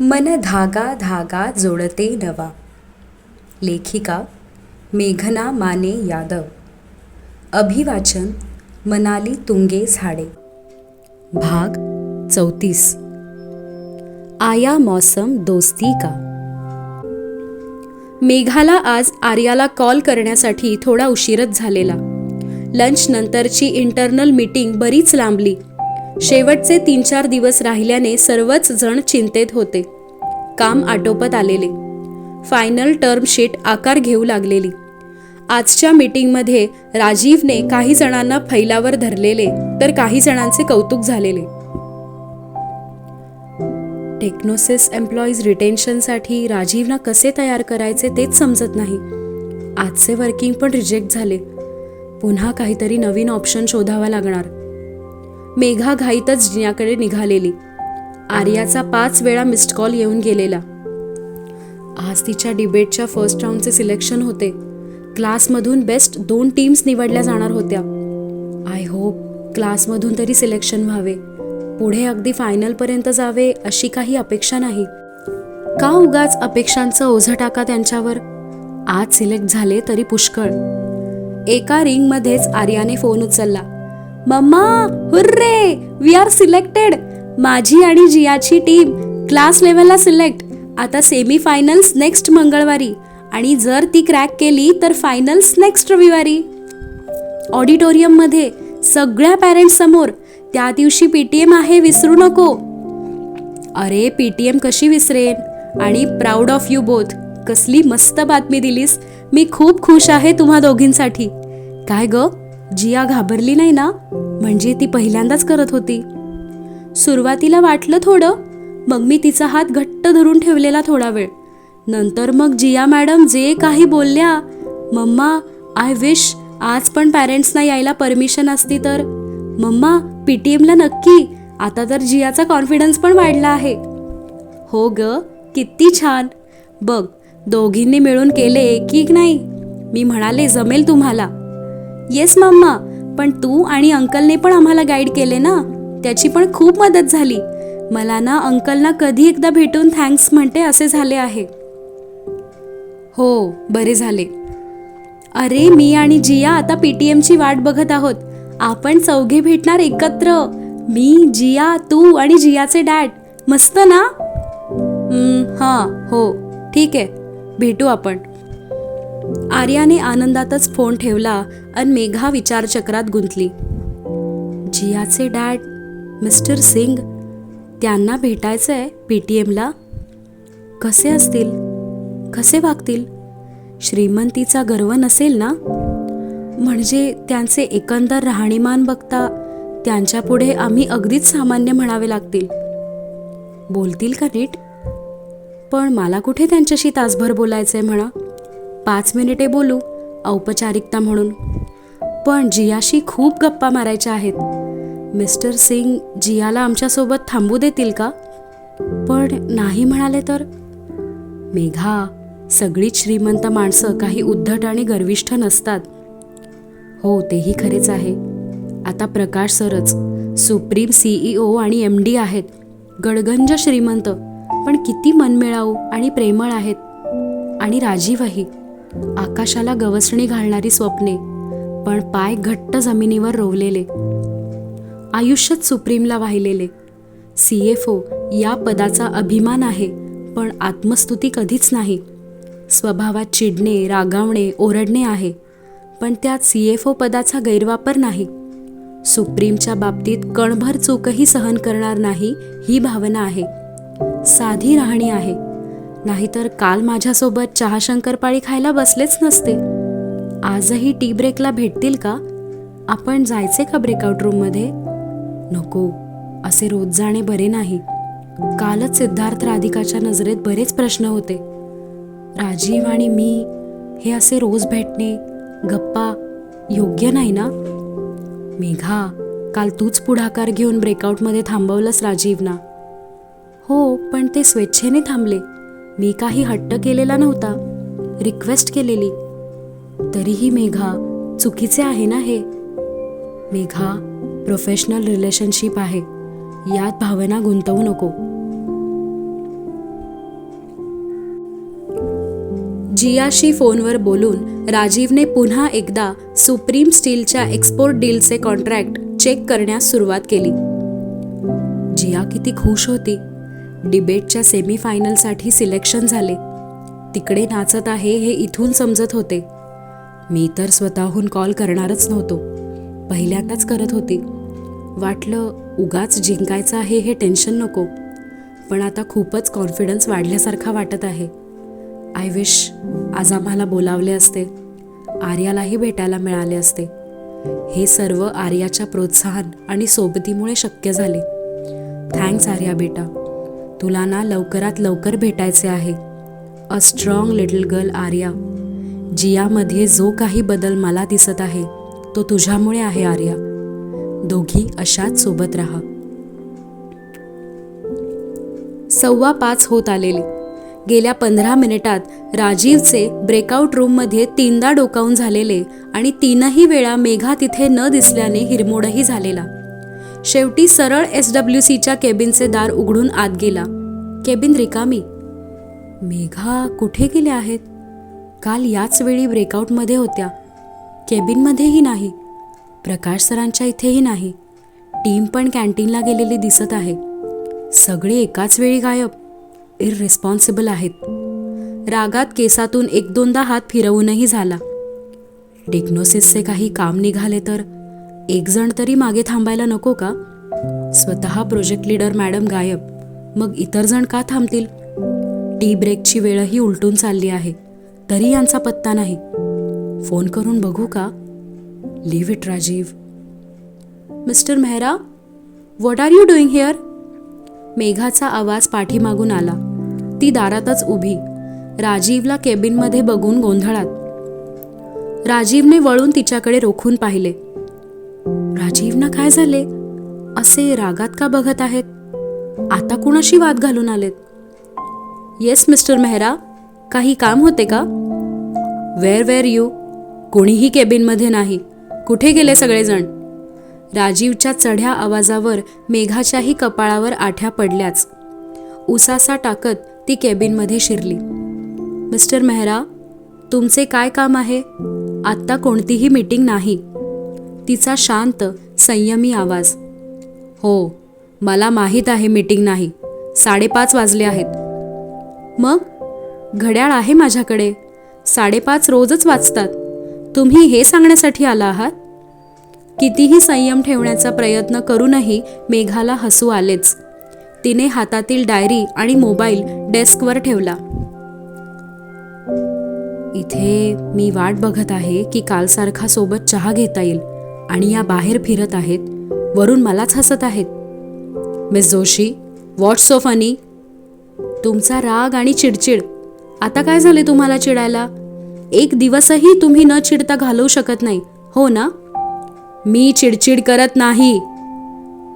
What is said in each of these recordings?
मन धागा धागा जोडते नवा. लेखिका मेघना माने यादव. अभिवाचन मनाली तुंगे झाडे. भाग चौतीस. आया मौसम दोस्ती का? मेघाला आज आर्याला कॉल करण्यासाठी थोडा उशीरच झालेला. लंच नंतरची इंटरनल मीटिंग बरीच लांबली. शेवटचे तीन चार दिवस राहिल्याने सर्वच जण चिंतेत होते. काम आटोपत आलेले. फायनल टर्मशीट आकार घेऊ लागलेली. आजच्या मीटिंगमध्ये राजीवने काही जणांना फैलावर धरलेले तर काही जणांचे कौतुक झालेले. टेक्नोसिस एम्प्लॉईज रिटेन्शनसाठी राजीवना कसे तयार करायचे तेच समजत नाही. आजचे वर्किंग पण रिजेक्ट झाले. पुन्हा काहीतरी नवीन ऑप्शन शोधावा लागणार. मेघा घाईतच जिन्याकडे निघालेली. आर्याचा पाच वेळा मिस्ड कॉल येऊन गेलेला. आज तिच्या डिबेटच्या फर्स्ट राऊंडचे सिलेक्शन होते. क्लासमधून बेस्ट दोन टीम्स निवडल्या जाणार होत्या. आय होप क्लासमधून तरी सिलेक्शन व्हावे. पुढे अगदी फायनलपर्यंत जावे अशी काही अपेक्षा नाही. का उगाच अपेक्षांचं ओझं टाका त्यांच्यावर? आज सिलेक्ट झाले तरी पुष्कळ. एका रिंगमध्येच आर्याने फोन उचलला. Mamma hurray! We are selected माझी आणि जियाची टीम क्लास लेवलला सिलेक्ट आता सेमी फायनल्स नेक्स्ट मंगळवारी. आणि जर ती क्रॅक केली तर फायनल्स नेक्स्ट रविवारी. ऑडिटोरियममध्ये सगळ्या पॅरेंट्स समोर. त्या दिवशी पीटीएम आहे विसरू नको. अरे पीटीएम कशी विसरेन? आणि प्राऊड ऑफ यू बोथ कसली मस्त बातमी दिलीस. मी खूप खुश आहे तुम्हा दोघींसाठी. काय ग? जिया घाबरली नाही ना? म्हणजे ती पहिल्यांदाच करत होती. सुरुवातीला वाटलं थोडं मग मी तिचा हात घट्ट धरून ठेवलेला थोडा वेळ. नंतर मग जिया मॅडम जे काही बोलल्या मम्मा आय विश आज पण पॅरेंट्सना यायला परमिशन असती तर. मम्मा पी टी एमला नक्की. आता तर जियाचा कॉन्फिडन्स पण वाढला आहे. हो ग किती छान. बघ दोघींनी मिळून केले की नाही. मी म्हणाले जमेल तुम्हाला. येस मम्मा पण तू आणि अंकलने पण आम्हाला गाईड केले ना? त्याची पण खूप मदत झाली. मला ना अंकलना कधी एकदा भेटून थँक्स म्हणते असे झाले आहे. हो बरे झाले. अरे मी आणि जिया आता पीटीएमची वाट बघत आहोत. आपण चौघे भेटणार एकत्र. मी जिया तू आणि जियाचे डॅड मस्त ना? हा हां हो ठीक आहे. भेटू आपण. आर्याने आनंदातच फोन ठेवला आणि मेघा विचारचक्रात गुंतली. जियाचे डॅड मिस्टर सिंग त्यांना भेटायचंय पी टी एमला? कसे असतील? कसे वागतील? श्रीमंतीचा गर्व नसेल ना? म्हणजे त्यांचे एकंदर राहणीमान बघता त्यांच्यापुढे आम्ही अगदीच सामान्य म्हणावे लागतील. बोलतील का नीट? पण मला कुठे त्यांच्याशी तासभर बोलायचं आहे म्हणा? पाच मिनिटे बोलू औपचारिकता म्हणून. पण जियाशी खूप गप्पा मारायच्या आहेत. मिस्टर सिंग जियाला आमच्यासोबत थांबू देतील का? पण नाही म्हणाले तर? मेघा सगळीच श्रीमंत माणसं काही उद्धट आणि गर्विष्ठ नसतात. हो तेही खरेच आहे. आता प्रकाश सरच सुप्रीम सीईओ आणि एम डी आहेत. गडगंज श्रीमंत पण किती मनमिळाऊ आणि प्रेमळ आहेत. आणि राजीवही. आकाशाला गवसणी घालणारी स्वप्ने पण पाय घट्ट जमिनीवर रोवलेले. आयुष्यात सुप्रीमला वाहिलेले. सी एफ ओ या पदाचा अभिमान आहे पण आत्मस्तुती कधीच नाही. स्वभावात चिडणे रागावणे ओरडणे आहे पण त्यात सी एफ ओ पदाचा गैरवापर नाही. सुप्रीमच्या बाबतीत कणभर चूकही सहन करणार नाही ही भावना आहे. साधी राहणी आहे. नाहीतर काल माझ्यासोबत चहा शंकरपाळी खायला बसलेच नसते. आजही टी ब्रेकला भेटतील का? आपण जायचे का ब्रेकआउट रूममध्ये? नको असे रोज जाणे बरे नाही. कालच सिद्धार्थ राधिकाच्या नजरेत बरेच प्रश्न होते. राजीव आणि मी हे असे रोज भेटणे गप्पा योग्य नाही ना? मेघा काल तूच पुढाकार घेऊन ब्रेकआउटमध्ये थांबवलंस राजीवना. हो पण ते स्वेच्छेने थांबले. मी काही हट्ट केलेला नव्हता. रिक्वेस्ट केलेली. तरीही मेघा चुकीचे आहे ना हे? मेघा प्रोफेशनल रिलेशनशिप आहे. यात भावना गुंतवू नको. जियाशी फोनवर बोलून राजीवने पुन्हा एकदा सुप्रीम स्टीलच्या एक्सपोर्ट डीलचे कॉन्ट्रॅक्ट चेक करण्यास सुरुवात केली. जिया किती खुश होती. डिबेटच्या सेमीफायनलसाठी सिलेक्शन झाले. तिकडे नाचत आहे हे इथून समजत होते. मी तर स्वतःहून कॉल करणारच नव्हतो. पहिल्यांदाच करत होती. वाटलं उगाच जिंकायचं आहे हे टेन्शन नको. पण आता खूपच कॉन्फिडन्स वाढल्यासारखा वाटत आहे. आय विश आज आम्हाला बोलावले असते. आर्यालाही भेटायला मिळाले असते. हे सर्व आर्याच्या प्रोत्साहन आणि सोबतीमुळे शक्य झाले. थँक्स आर्या बेटा. तुला ना लवकरात लवकर भेटायचे आहे. A strong little girl Arya. जियामध्ये जो काही बदल मला दिसत आहे तो तुझ्यामुळे आहे आर्या. दोघी अशाच सोबत राहा. सव्वा पाच होत आलेले. गेल्या पंधरा मिनिटात राजीवचे ब्रेकआउट रूममध्ये तीनदा डोकावून झालेले आणि तीनही वेळा मेघा तिथे न दिसल्याने हिरमोडही झालेला. शेवटी सरळ एस डब्ल्यू सीच्या केबिनचे दार उघडून आत गेला. केबिन रिकामी. मेघा कुठे गेल्या आहेत? काल याच वेळी ब्रेकआउटमध्ये होत्या. केबिनमध्येही नाही. प्रकाश सरांच्या इथेही नाही. टीम पण कॅन्टीनला गेलेली दिसत आहे. सगळे एकाच वेळी गायब. इररिस्पॉन्सिबल आहेत. रागात केसातून एक दोनदा हात फिरवूनही झाला. डिग्नोसिसचे काही काम निघाले तर? एक जण तरी मागे थांबायला नको का? स्वतः प्रोजेक्ट लीडर मॅडम गायब. मग इतर जण का थांबतील? टी ब्रेकची वेळही उलटून चालली आहे. तरी यांचा पत्ता नाही. फोन करून बघू का? Leave it Rajeev. Mister Mehra what are you doing here मेघाचा आवाज पाठीमागून आला. ती दारातच उभी. राजीवला केबिनमध्ये बघून गोंधळात. राजीवने वळून तिच्याकडे रोखून पाहिले. राजीवना काय झाले? असे रागात का बघत आहेत? आता कुणाशी वाद घालून आलेत? येस मिस्टर मेहरा काही काम होते का? वेअर वेअर यू कोणीही केबिनमध्ये नाही. कुठे गेले सगळेजण? राजीवच्या चढ्या आवाजावर मेघाच्याही कपाळावर आठ्या पडल्याच. उसासा टाकत ती केबिनमध्ये शिरली. मिस्टर मेहरा तुमचे काय काम आहे? आत्ता कोणतीही मीटिंग नाही. तिचा शांत संयमी आवाज. हो मला माहीत आहे मीटिंग नाही. साडेपाच वाजले आहेत. मग? घड्याळ आहे माझ्याकडे. साडेपाच रोजच वाचतात. तुम्ही हे सांगण्यासाठी आला आहात? कितीही संयम ठेवण्याचा प्रयत्न करूनही मेघाला हसू आलेच. तिने हातातील डायरी आणि मोबाईल डेस्कवर ठेवला. इथे मी वाट बघत आहे की कालसारखा सोबत चहा घेता येईल. आणि या बाहेर फिरत आहेत वरून मलाच हसत आहेत. Miss Joshi what's so funny तुमचा राग आणि चिडचिड. आता काय झाले तुम्हाला चिडायला? एक दिवसही तुम्ही न चिडता घालवू शकत नाही हो ना? मी चिडचिड करत नाही.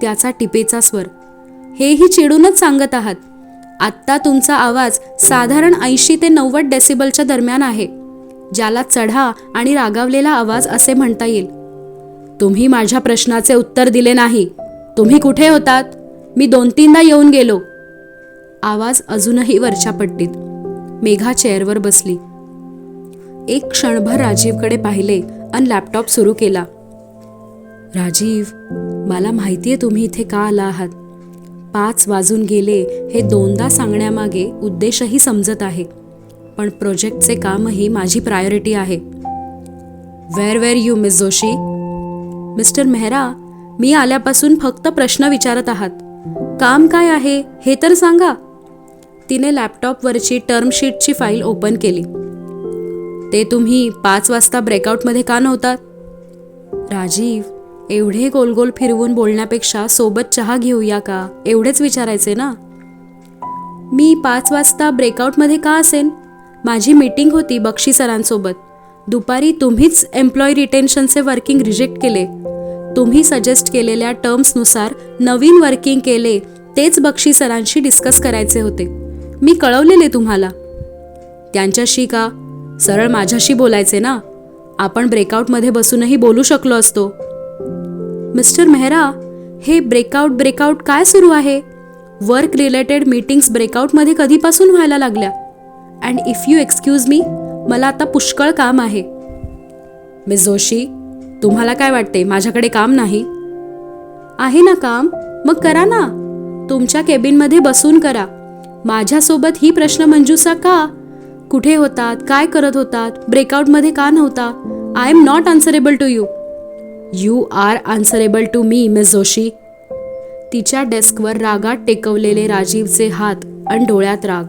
त्याचा टिपेचा स्वर. हेही चिडूनच सांगत आहात. आत्ता तुमचा आवाज साधारण ऐंशी ते नव्वद डेसिबलच्या दरम्यान आहे ज्याला चढा आणि रागावलेला आवाज असे म्हणता येईल. तुम्ही माझ्या प्रश्नाचे उत्तर दिले नाही. तुम्ही कुठे होतात? मी दोन तीनदा येऊन गेलो. आवाज अजूनही वरच्या पट्टीत. मेघा चेअरवर बसली. एक क्षणभर राजीवकडे पाहिले आणि लॅपटॉप सुरू केला. राजीव मला माहितीये तुम्ही इथे का आला आहात. पाच वाजून गेले हे दोनदा सांगण्यामागे उद्देशही समजत आहे. पण प्रोजेक्टचे कामही माझी प्रायोरिटी आहे. Where where you miss Joshi mister Mehra मी आल्यापासून फक्त प्रश्न विचारत आहात. काम काय आहे हे तर सांगा. तिने लॅपटॉपवरची टर्मशीटची फाईल ओपन केली. ते तुम्ही पाच वाजता ब्रेकआउटमध्ये का नव्हतात? राजीव एवढे गोलगोल फिरवून बोलण्यापेक्षा सोबत चहा घेऊया का? एवढेच विचारायचे ना? मी पाच वाजता ब्रेकआउटमध्ये का असेन? माझी मीटिंग होती बक्षी सरांसोबत दुपारी तुम्हीच एम्प्लॉई रिटेन्शनचे वर्किंग रिजेक्ट केले. तुम्ही सजेस्ट केलेल्या टर्म्सनुसार नवीन वर्किंग केले तेच बक्षी सरांशी डिस्कस करायचे होते. मी कळवलेले तुम्हाला. त्यांच्याशी का? सरळ माझ्याशी बोलायचे ना? आपण ब्रेकआउटमध्ये बसूनही बोलू शकलो असतो. मिस्टर मेहरा हे ब्रेकआउट ब्रेकआउट काय सुरू आहे? वर्क रिलेटेड मीटिंग्स ब्रेकआउटमध्ये कधीपासून व्हायला लागल्या? And if you excuse me मला आता पुष्कळ काम आहे. मिस जोशी तुम्हाला काय वाटते माझ्याकडे काम नाही? आहे ना काम? मग करा ना. तुमच्या केबिनमध्ये बसून करा. माझ्यासोबत ही प्रश्न मंजूसा का? कुठे होतात? काय करत होतात? ब्रेकआउटमध्ये का नव्हता? I am not answerable to you you are answerable to me miss Joshi. तिच्या डेस्कवर रागात टेकवलेले राजीवचे हात आणि डोळ्यात राग.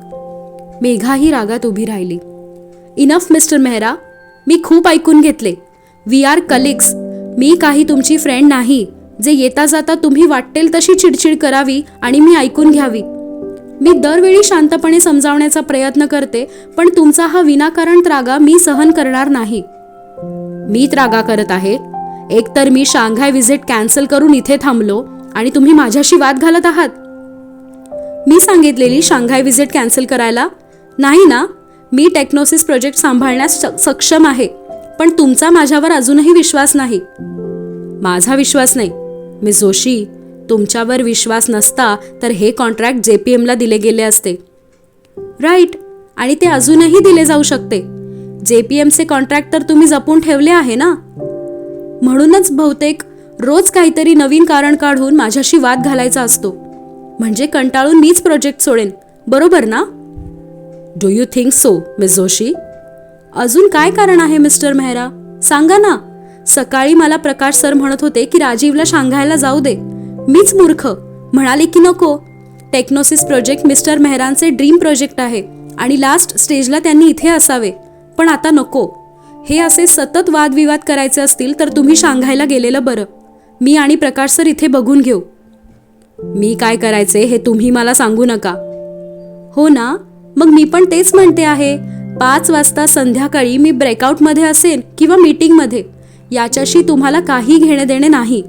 मेघाही रागात उभी राहिली. इनफ मिस्टर मेहरा मी खूप ऐकून घेतले. वी आर कलिग्स मी काही तुमची फ्रेंड नाही. जे येता जाता तुम्ही वाटेल तशी चिडचिड करावी आणि मी ऐकून घ्यावी. मी दरवेळी शांतपणे समजावण्याचा प्रयत्न करते पण तुमचा हा विनाकारण त्रागा मी सहन करणार नाही. मी त्रागा करत आहे. एकतर मी शांघाय व्हिजिट कॅन्सल करून इथे थांबलो आणि तुम्ही माझ्याशी वाद घालत आहात. मी सांगितलेली शांघाय व्हिजिट कॅन्सल करायला? नाही ना? मी टेक्नोसिस प्रोजेक्ट सांभाळण्यास स- सक्षम आहे पण तुमचा माझ्यावर अजूनही विश्वास नाही. माझा विश्वास नाही. मिस जोशी तुमच्यावर विश्वास नसता तर हे कॉन्ट्रॅक्ट जे पी एमला दिले गेले असते. राईट आणि ते अजूनही दिले जाऊ शकते. जे पी एमचे कॉन्ट्रॅक्ट तर तुम्ही जपून ठेवले आहे ना? म्हणूनच बहुतेक रोज काहीतरी नवीन कारण काढून माझ्याशी वाद घालायचा असतो. म्हणजे कंटाळून मीच प्रोजेक्ट सोडेन. बरोबर ना? Do you think so miss Joshi अजून काय कारण आहे मिस्टर मेहरा? सांगा ना. सकाळी मला प्रकाश सर म्हणत होते की राजीवला सांगायला जाऊ दे. मीच मूर्ख. म्हणाले की नको. टेक्नोसिस प्रोजेक्ट मिस्टर मेहरांचे ड्रीम प्रोजेक्ट आहे आणि लास्ट स्टेजला त्यांनी इथे असावे. पण आता नको. हे असे सतत वादविवाद करायचे असतील तर तुम्ही सांगायला गेलेलं बरं. मी आणि प्रकाश सर इथे बघून घेऊ. मी काय करायचे हे तुम्ही मला सांगू नका. हो ना? मग मी पण तेच म्हणते आहे. पाच वाजता संध्याकाळी मी ब्रेकआउटमध्ये असेन किंवा मीटिंगमध्ये याच्याशी तुम्हाला काही घेणे देणे नाही.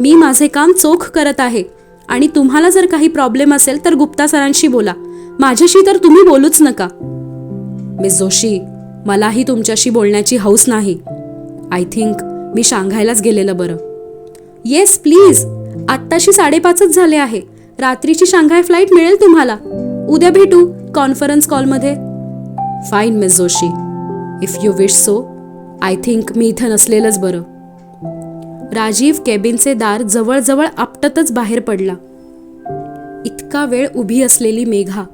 मी माझे काम चोख करत आहे. आणि तुम्हाला जर काही प्रॉब्लेम असेल तर गुप्ता सरांशी बोला. माझ्याशी तर तुम्ही बोलूच नका. मिस जोशी मलाही तुमच्याशी बोलण्याची हौस नाही. आय थिंक मी शांघायलाच गेलेलं बरं. येस प्लीज आत्ताशी साडेपाचच झाले आहे. रात्रीची शांघाय फ्लाईट मिळेल तुम्हाला. उद्या भेटू conference कॉलमध्ये fine miss Joshi if you wish so I think मी इथं नसलेलंच बरं. राजीव केबिनचे दार जवळजवळ आपटतच बाहेर पडला. इतका वेळ उभी असलेली मेघा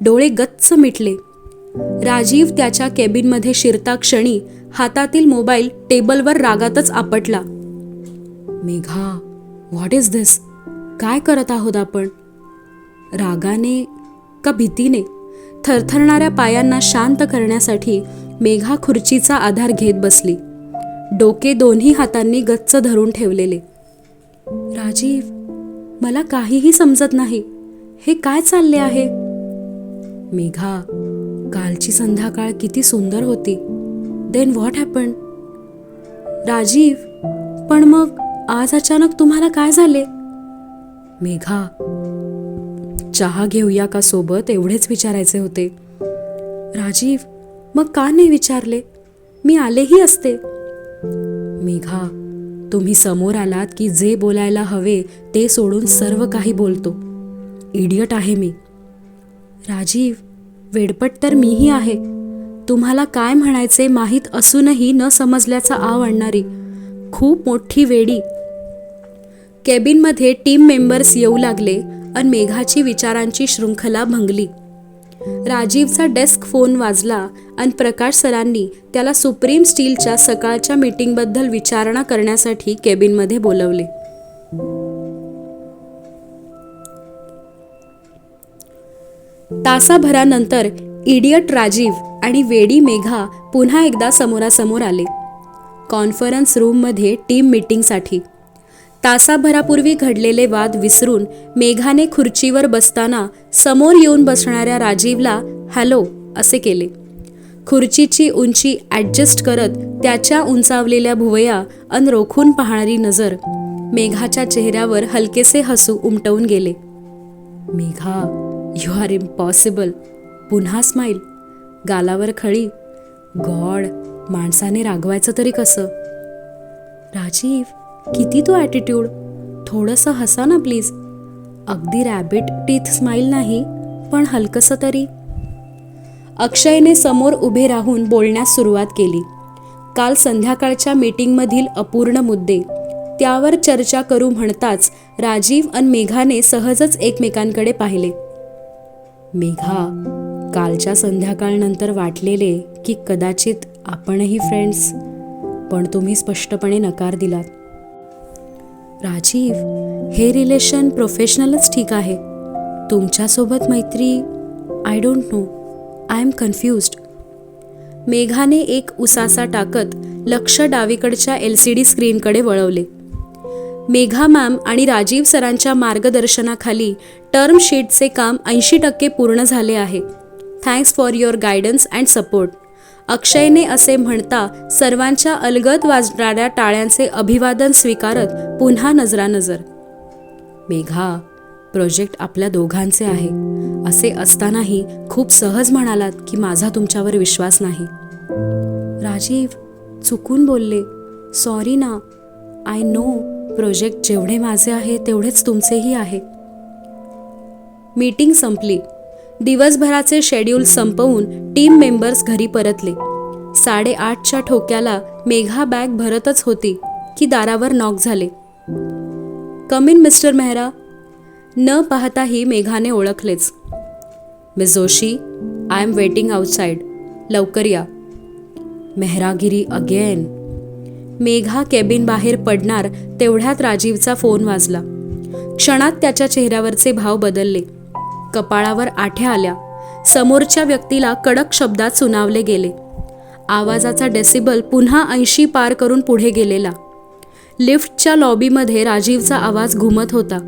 डोळे गच्च मिटले. राजीव त्याच्या केबिनमध्ये शिरता क्षणी हातातील मोबाईल टेबलवर रागातच आपटला. मेघा व्हॉट इज दिस काय करत आहोत आपण? रागाने का भीतीने थरथरणाऱ्या पायांना शांत करण्यासाठी मेघा खुर्चीचा आधार घेत बसली. डोके दोन्ही हातांनी गच्च धरून ठेवलेले. राजीव मला काहीही समजत नाही. हे काय चालले आहे? मेघा कालची संध्याकाळ किती सुंदर होती. देन व्हॉट हॅपन राजीव पण मग आज अचानक तुम्हाला काय झाले? मेघा चहा घेऊया का सोबत एवढेच विचारायचे होते. राजीव मग का नाही विचारले? मी आलेही असते. मेघा तुम्ही समोर आलात की जे बोलायला हवे ते सोडून सर्व काही बोलतो. इडियट आहे मी. राजीव वेडपट तर मीही आहे. तुम्हाला काय म्हणायचे माहीत असूनही न समजल्याचा आव आणणारी खूप मोठी वेडी. केबिनमध्ये टीम मेंबर्स येऊ लागले. अन मेघाची विचारांची शृंखला भंगली. राजीवचा डेस्क फोन वाजला आणि प्रकाश सरांनी त्याला सुप्रीम स्टीलच्या सकाळच्या मीटिंगबद्दल विचारणा करण्यासाठी केबिनमध्ये बोलवले. तासाभरानंतर इडियट राजीव आणि वेडी मेघा पुन्हा एकदा समोरासमोर आले. कॉन्फरन्स रूममध्ये टीम मीटिंगसाठी तासाभरापूर्वी घडलेले वाद विसरून मेघाने खुर्चीवर बसताना समोर येऊन बसणाऱ्या राजीवला हॅलो असे केले. खुर्चीची उंची ॲडजस्ट करत त्याच्या उंचावलेल्या भुवया अन रोखून पाहणारी नजर मेघाच्या चेहऱ्यावर हलकेसे हसू उमटवून गेले. मेघा यू आर इम्पॉसिबल पुन्हा स्माईल गालावर खळी. गॉड माणसाने रागवायचं तरी कसं? राजीव किती तो ॲटिट्यूड थोडंसं हसा ना प्लीज अगदी रॅबिट टीथ स्माईल नाही पण हलकंसं तरी. अक्षयने समोर उभे राहून बोलण्यास सुरुवात केली. काल संध्याकाळच्या मीटिंगमधील अपूर्ण मुद्दे. त्यावर चर्चा करू म्हणताच राजीव आणि मेघाने सहजच एकमेकांकडे पाहिले. मेघा कालच्या संध्याकाळनंतर वाटलेले की कदाचित आपणही फ्रेंड्स पण तुम्ही स्पष्टपणे नकार दिलात. राजीव हे रिलेशन प्रोफेशनलच ठीक आहे. तुमच्यासोबत मैत्री I don't know I am confused मेघाने एक उसासा टाकत लक्ष डावीकडच्या एल सी डी स्क्रीनकडे वळवले. मेघा मॅम आणि राजीव सरांच्या मार्गदर्शनाखाली टर्म शीटचे काम ऐंशी टक्के पूर्ण झाले आहे. Thanks for your guidance and support अक्षयने असे म्हणता सर्वांच्या अलगद वाजणाऱ्या टाळ्यांचे अभिवादन स्वीकारत पुन्हा नजरानजर. मेघा प्रोजेक्ट आपल्या दोघांचे आहे. असे असतानाही खूप सहज म्हणालात की माझा तुमच्यावर विश्वास नाही. राजीव चुकून बोलले. सॉरी ना. आय नो प्रोजेक्ट जेवढे माझे आहे तेवढेच तुमचेही आहे. मीटिंग संपली. दिवसभराचे शेड्यूल संपवून टीम मेंबर्स घरी परतले. साडेआठच्या ठोक्याला मेघा बॅग भरतच होती की दारावर नॉक झाले. कमिन मिस्टर मेहरा न पाहताही मेघाने ओळखलेच. Miss Joshi I am waiting outside लवकर या. मेहरागिरी अगेन मेघा केबिन बाहेर पडणार तेवढ्यात राजीवचा फोन वाजला. क्षणात त्याच्या चेहऱ्यावरचे भाव बदलले. कपाळावर आठ्या आल्या. समोरच्या व्यक्तीला कडक शब्दात सुनावले गेले. आवाजाचा डेसिबल पुन्हा ऐंशी पार करून पुढे गेलेला. लिफ्टच्या लॉबीमध्ये राजीवचा आवाज घुमत होता.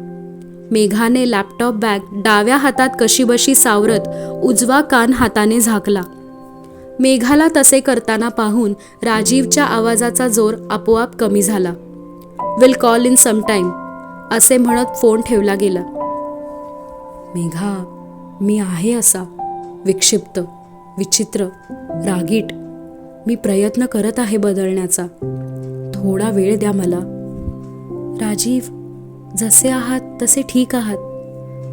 मेघाने लॅपटॉप बॅग डाव्या हातात कशीबशी सावरत उजवा कान हाताने झाकला. मेघाला तसे करताना पाहून राजीवच्या आवाजाचा जोर आपोआप कमी झाला. विल कॉल इन समटाईम असे म्हणत फोन ठेवला गेला. मेघा मी आहे असा. विक्षिप्त विचित्र रागीट. मी प्रयत्न करत आहे बदलण्याचा. थोडा वेळ द्या मला. राजीव जसे आहात तसे ठीक आहात.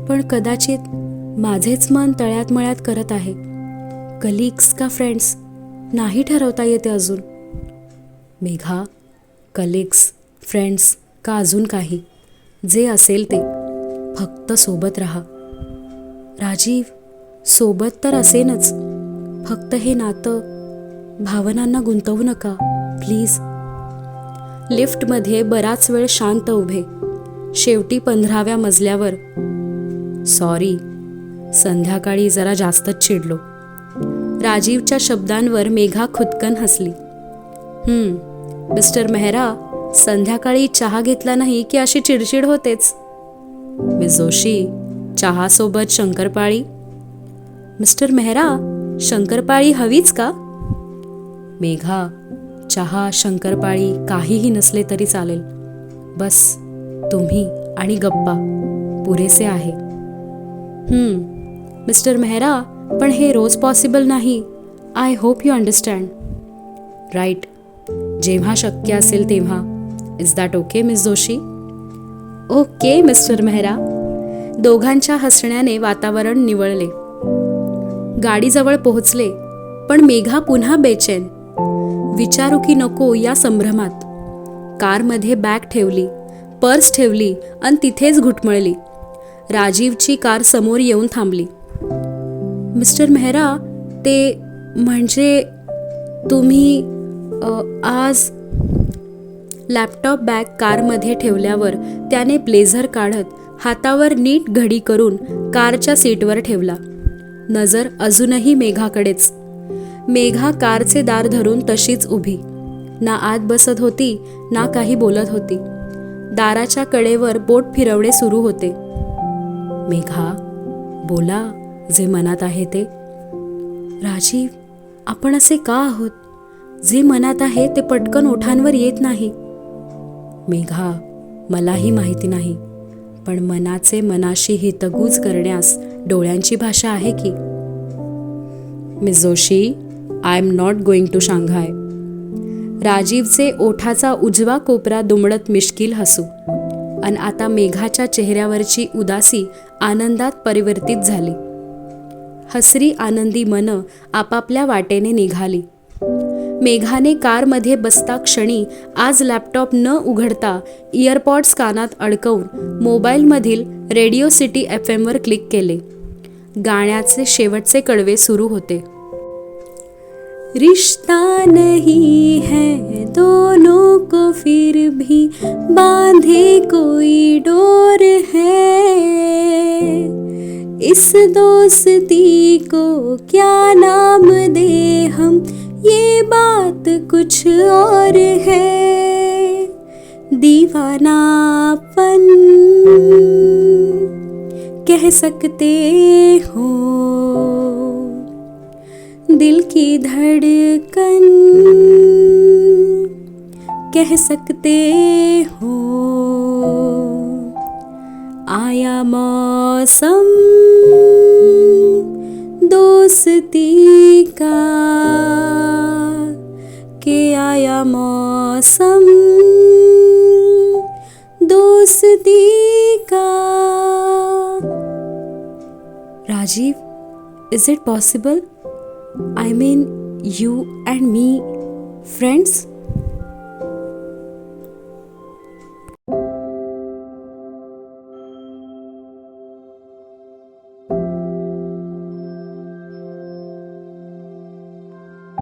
पण कदाचित माझेच मन तळ्यात मळ्यात करत आहे. कलिग्स का फ्रेंड्स? नाही ठरवता येते अजून. मेघा कलिग्स फ्रेंड्स का अजून काही? जे असेल ते. फक्त सोबत राहा. राजीव सोबत तर असेनच. फक्त हे नातं भावनांना गुंतवू नका प्लीज. लिफ्टमध्ये बराच वेळ शांत उभे. शेवटी पंधराव्या मजल्यावर. सॉरी संध्याकाळी जरा जास्तच चिडलो. राजीवच्या शब्दांवर मेघा खुदकन हसली. हम्म मिस्टर मेहरा संध्याकाळी चहा घेतला नाही की अशी चिडचिड होतेच? मी जोशी चहासोबत शंकरपाळी. मिस्टर मेहरा शंकरपाळी हवीच का? मेघा चहा शंकरपाळी काहीही नसले तरी चालेल. बस तुम्ही आणि गप्पा. पुरेसे आहे. हम्म मिस्टर मेहरा पण हे रोज पॉसिबल नाही. I hope you understand. Right जेव्हा शक्य असेल तेव्हा. Is that okay miss Joshi? Okay mister Mehra. दोघांच्या हसण्याने वातावरण निवळले. गाडीजवळ पोहोचले पण मेघा पुन्हा बेचैन. विचारू की नको या संभ्रमात. कारमध्ये बॅग ठेवली पर्स ठेवली आणि तिथेच घुटमळली. राजीवची कार समोर येऊन थांबली. मिस्टर मेहरा ते म्हणजे तुम्ही आज लॅपटॉप बॅग कारमध्ये ठेवल्यावर त्याने ब्लेझर काढत हातावर नीट घडी करून कारच्या सीटवर ठेवला. नजर अजूनही मेघाकडेच. मेघा कारचे दार धरून तशीच उभी. ना आत बसत होती ना काही बोलत होती. दाराच्या कडेवर बोट फिरवणे सुरू होते. मेघा बोला जे मनात आहे ते. राजीव आपण असे का आहोत? जे मनात आहे ते पटकन ओठांवर येत नाही. मेघा मलाही माहिती नाही. पण मनाचे मनाशी हितगूज करण्यास डोळ्यांची भाषा आहे की? Miss Joshi I am not going to Shanghai राजीवचे ओठाचा उजवा कोपरा दुमडत मिश्किल हसू. अन आता मेघाच्या चेहऱ्यावरची उदासी आनंदात परिवर्तित झाली. हसरी आनंदी मन आपापल्या वाटेने निघाली. मेघाने कारमध्ये बसता क्षणी आज लॅपटॉप न उघडता इयरपॉड्स कानात अडकवून मोबाईलमधील रेडिओ सिटी एफ एमवर क्लिक केले. गाण्याचे शेवटचे कडवे सुरू होते. रिश्ता नहीं है दोनों को फिर भी बांधे कोई डोर है। इस दोस्ती को क्या नाम दे हम? ये बात कुछ और है। दीवानापन। कह सकते हो, दिल की धड़कन। कह सकते हो, आया मौसम, दोस्ती। मौसम दोस्ती का Rajeev is it possible I mean, you and me, friends?